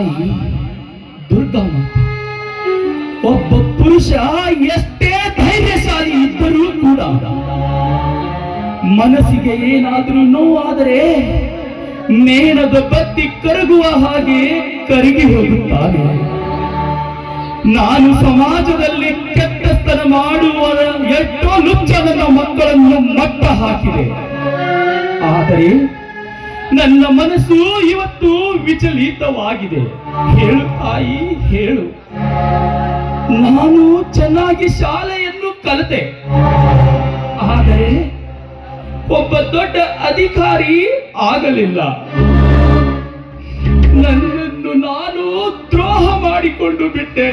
ತಾಯಿ ದುರ್ಗಮ್ಮ ಒಬ್ಬ ಪುರುಷ ಎಷ್ಟೇ ಧೈರ್ಯಶಾಲಿ ಇದ್ದರೂ ಕೂಡ ಮನಸ್ಸಿಗೆ ಏನಾದರೂ ನೋವಾದರೆ ನೇಣದ ಬತ್ತಿ ಕರಗುವ ಹಾಗೆ ಕರಗಿ ಹೋಗುತ್ತಾನೆ ನಾನು ಸಮಾಜದಲ್ಲಿ ಕೆಟ್ಟಸ್ತನ ಮಾಡುವ ಎಷ್ಟೋ ಲುಚ್ಚ ನನ್ನ ಮಕ್ಕಳನ್ನು ಮಟ್ಟ ಹಾಕಿದೆ ಆದರೆ ನನ್ನ ಮನಸ್ಸು ಇವತ್ತು ವಿಚಲಿತವಾಗಿದೆ. ಹೇಳು ತಾಯಿ, ಹೇಳು. ನಾನು ಚೆನ್ನಾಗಿ ಶಾಲೆಯನ್ನು ಕಲಿತೆ. ಆದರೆ ಒಬ್ಬ ದೊಡ್ಡ ಅಧಿಕಾರಿ ಆಗಲಿಲ್ಲ. ನನ್ನನ್ನು ನಾನು ದ್ರೋಹ ಮಾಡಿಕೊಂಡು ಬಿಟ್ಟೆ.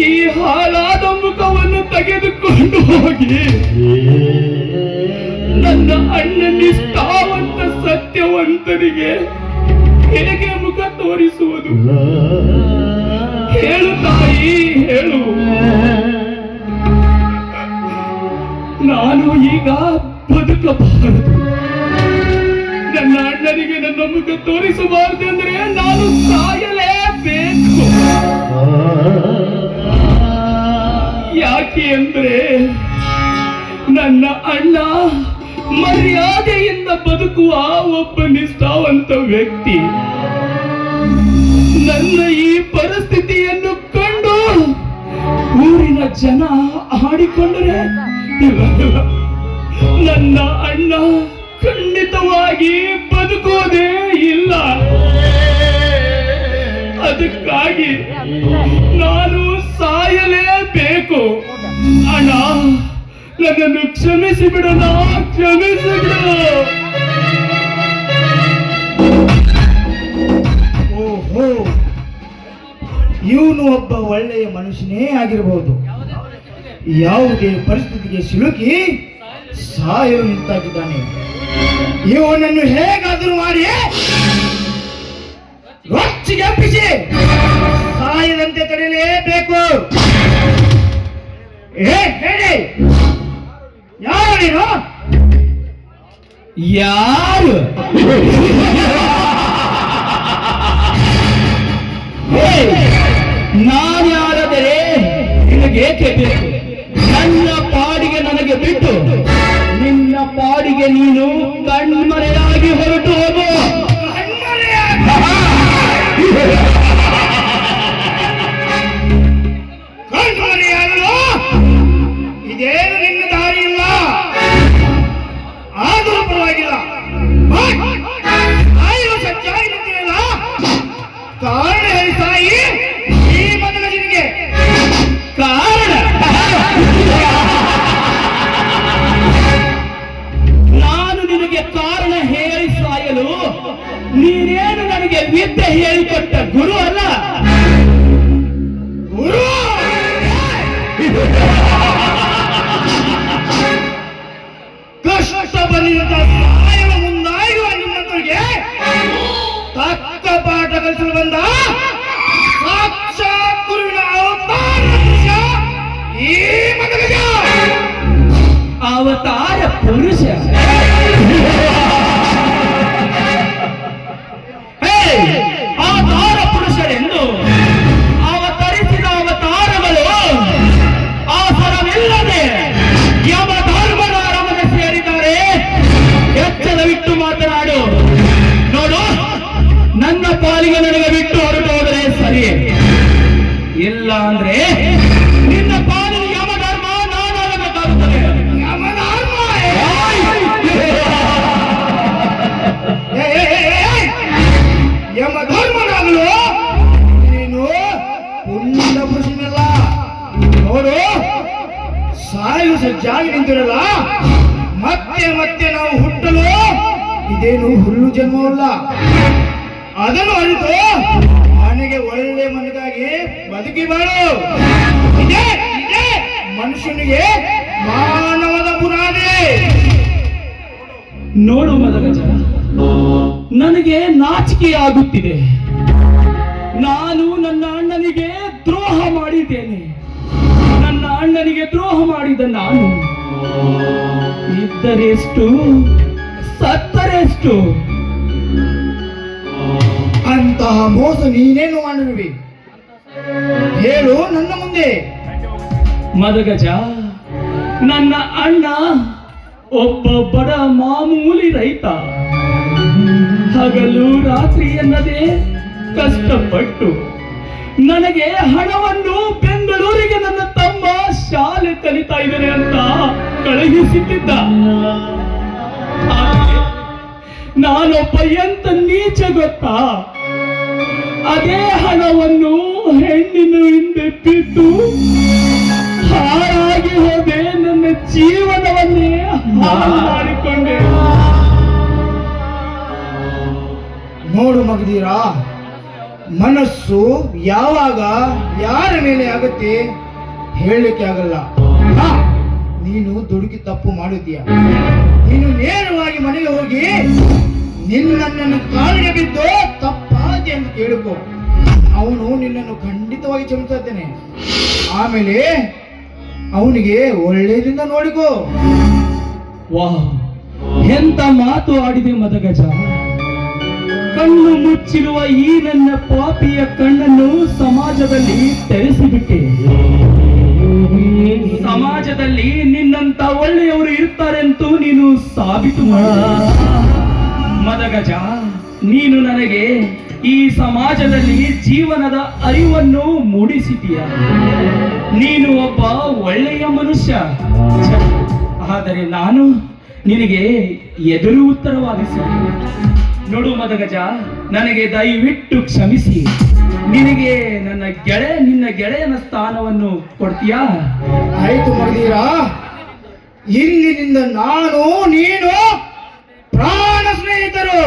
ಈ ಹಾಳಾದ ಮುಖವನ್ನು ತೆಗೆದುಕೊಂಡು ಹೋಗಿ. ನನ್ನ ಅಣ್ಣ ನಿಷ್ಠಾವಂತ ಸತ್ಯವಂತನಿಗೆ ಹೇಗೆ ಮುಖ ತೋರಿಸುವುದು? ಹೇಳು ತಾಯಿ, ಹೇಳು. ನಾನು ಈಗ ಬದುಕಬಾರದು. ನನ್ನ ಅಣ್ಣನಿಗೆ ನನ್ನ ಮುಖ ತೋರಿಸಬಾರದು ಅಂದ್ರೆ ನಾನು ಸಾಯಲೇಬೇಕು. ಯಾಕೆ ಅಂದ್ರೆ ನನ್ನ ಅಣ್ಣ ಮರ್ಯಾದೆಯಿಂದ ಬದುಕುವ ಒಬ್ಬ ನಿಷ್ಠಾವಂತ ವ್ಯಕ್ತಿ ನನ್ನ ಈ ಪರಿಸ್ಥಿತಿಯನ್ನು ಕಂಡು ಊರಿನ ಜನ ಇಲ್ಲ. ನನ್ನ ಅಣ್ಣ ಖಂಡಿತವಾಗಿ ಬದುಕೋದೇ ಇಲ್ಲ ಅದಕ್ಕಾಗಿ ನಾನು ಸಾಯಲೇಬೇಕು ಅಣ್ಣ ನನ್ನನ್ನು ಕ್ಷಮಿಸಿ ಬಿಡೋಣ ಕ್ಷಮಿಸಿ ಓಹೋ. ಇವನು ಒಬ್ಬ ಒಳ್ಳೆಯ ಮನುಷ್ಯನೇ ಆಗಿರಬಹುದು ಯಾವುದೇ ಪರಿಸ್ಥಿತಿಗೆ ಸಿಲುಕಿ ಸಾಯಲು ನಿಂತಾಗಿದ್ದಾನೆ ಇವನನ್ನು ಹೇಗಾದರೂ ಮಾಡಿ ರೊಚ್ಚಿಗೆ ಅಪ್ಪಿಸಿ ಸಾಯದಂತೆ ತಡೆಯಲೇಬೇಕು. ಏ, ಹೇಳಿ. ನೀನು? ಯಾರು? ನಾನ್ಯಾರಾದರೆ ನಿನಗೇಕೆ ಬೇಕು? ಕಷ್ಟ ಬಂದಿದ್ದ ಸಾಯವ ಮುಂದಾಗಿರುವ ನಿಮ್ಮಂತರಿಗೆ ತಕ್ಕ ಪಾಠ ಕಲಿಸಲು ಬಂದ ಸಜ್ಜಾಗಿ ನಿಂತಿರಲ್ಲ? ಮತ್ತೆ ಮತ್ತೆ ನಾವು ಹುಟ್ಟಲು ಇದೇನು ಹುಲ್ಲು ಜನ್ಮವಲ್ಲ ಅದನ್ನು ಅರಿತು ನನಗೆ ಒಳ್ಳೆ ಮನೆಗಾಗಿ ಬದುಕಿ ಬಾಳು. ಮನುಷ್ಯನಿಗೆ ಮಾನವದ ಬುನಾದಿ. ನೋಡು ಮದಗಜ, ನನಗೆ ನಾಚಿಕೆಯಾಗುತ್ತಿದೆ. ನಾನು ನಾನು. ಇದ್ದರೆಷ್ಟು, ಸತ್ತರೆಷ್ಟು. ಅಂತಹ ಮೋಸ ನೀನೇನು ಮಾಡಿರುವೆ ಹೇಳು ನನ್ನ ಮುಂದೆ. ಮದಗಜ, ನನ್ನ ಅಣ್ಣ ಒಬ್ಬ ಬಡ ಮಾಮೂಲಿ ರೈತ. ಹಗಲು ರಾತ್ರಿ ಎನ್ನದೇ ಕಷ್ಟಪಟ್ಟು ನನಗೆ ಹಣವನ್ನು ಬೆಂಗಳೂರಿಗೆ ನನ್ನ ತಮ್ಮ ಶಾಲೆ ಕಲಿತಾ ಇದ್ದೇನೆ ಅಂತ ಕಳುಹಿಸಿಟ್ಟಿದ್ದ. ಆದರೆ ನಾನೊಬ್ಬ ಎಂತ ನೀಚ ಗೊತ್ತಾ? ಅದೇ ಹಣವನ್ನು ಹೆಣ್ಣಿನ ಹಿಂದೆ ಬಿಟ್ಟು ಹಾಳಾಗಿ ಹೋದೆ, ನನ್ನ ಜೀವನವನ್ನೇ ಹಾಳು ಮಾಡಿಕೊಂಡೆ. ನೋಡು ಮಗದೀರಾ ಮನಸ್ಸು ಯಾವಾಗ ಯಾರ ಮೇಲೆ ಆಗುತ್ತೆ? ಹೇಳಲಿಕ್ಕೆ ಆಗಲ್ಲ. ನೀನು ದುಡುಕಿ ತಪ್ಪು ಮಾಡಿದ್ಯಾ ನೀನು ನೇರವಾಗಿ ಮನೆಗೆ ಹೋಗಿ ನಿನ್ನನ್ನು ಕಾಲಿಗೆ ಬಿದ್ದು ತಪ್ಪಾದೆ ಅಂತ ಕೇಳಿಕೊ. ಅವನು ನಿನ್ನನ್ನು ಖಂಡಿತವಾಗಿ ಕ್ಷಮಿಸ್ತಾ ಇದ್ದೇನೆ. ಆಮೇಲೆ ಅವನಿಗೆ ಒಳ್ಳೆಯದಿಂದ ನೋಡಿಕೋ. ವಾಹ್, ಎಂತ ಮಾತು ಆಡಿದೆ ಮದಗಜ. ಕಣ್ಣು ಮುಚ್ಚಿರುವ ಈ ನನ್ನ ಪಾಪಿಯ ಕಣ್ಣನ್ನು ಸಮಾಜದಲ್ಲಿ ತೆರೆಸಿಬಿಟ್ಟೆ ಮದಗಜ, ನೀನು ನನಗೆ ಈ ಸಮಾಜದಲ್ಲಿ ಜೀವನದ ಅರಿವನ್ನು ಮೂಡಿಸಿದೀಯ ನೀನು ಒಬ್ಬ ಒಳ್ಳೆಯ ಮನುಷ್ಯ. ಆದರೆ ನಾನು ನಿನಗೆ ಎದುರು ಉತ್ತರವಾಗಿಸಿ ನೋಡು ಮದಗಜ, ನನಗೆ ದಯವಿಟ್ಟು ಕ್ಷಮಿಸಿ. ನಿನಗೆ ನನ್ನ ಗೆಳೆ, ನಿನ್ನ ಗೆಳೆಯನ ಸ್ಥಾನವನ್ನು ಕೊಡ್ತೀಯಾ? ಆಯ್ತು ಮಗದೀರಾ ಇಲ್ಲಿನಿಂದ ನಾನು ನೀನು ಪ್ರಾಣ ಸ್ನೇಹಿತರು.